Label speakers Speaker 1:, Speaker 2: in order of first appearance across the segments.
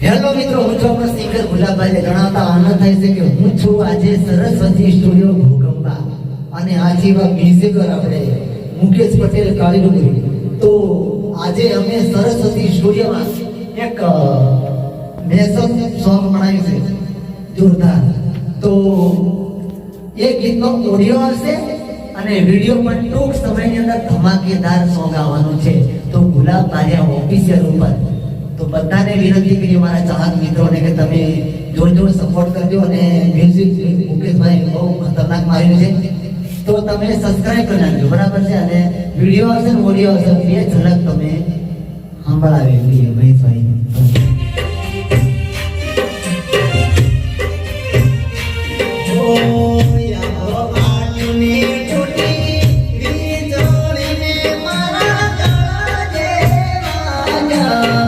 Speaker 1: Hello મિત્રો, હું ચોક્કસ સિંગર ગુલાબભાઈને જણાવતા આનંદ થાય છે કે હું છું આજે સરસ્વતી સ્ટુડિયો ભૂકંપા. અને આજે એવા મ્યુઝિકર આપણે. મુકેશ પટેલ કાળીડુંગરી તો આજે અમે સરસ્વતી સ્ટુડિયોમાં એક મેસઅપ સોંગ બનાવ્યું છે. જોરદાર. તો એ ગીતનો ઓડિયો હશે અને વીડિયો પણ ટૂંક સમયની અંદર ધમાકેદાર સોંગ આવવાનું છે. તો ગુલાબ બારિયા ઓફિસિયલ ઉપર. બધાને વિનંતી કરી મારા ચાહક મિત્રોને કે તમે જોર જોર સપોર્ટ કરજો અને મ્યુઝિક મુકેશભાઈ બહુ ખતરનાક માર્યું છે. તો તમે સબસ્ક્રાઈબ કરી નાખજો, બરાબર છે? અને વીડિયો આવશે ને ઓડિયો આવશે બે ઝલક તમે સાંભળાવી જોઈએ, મહેશભાઈ. love.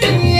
Speaker 1: Yeah.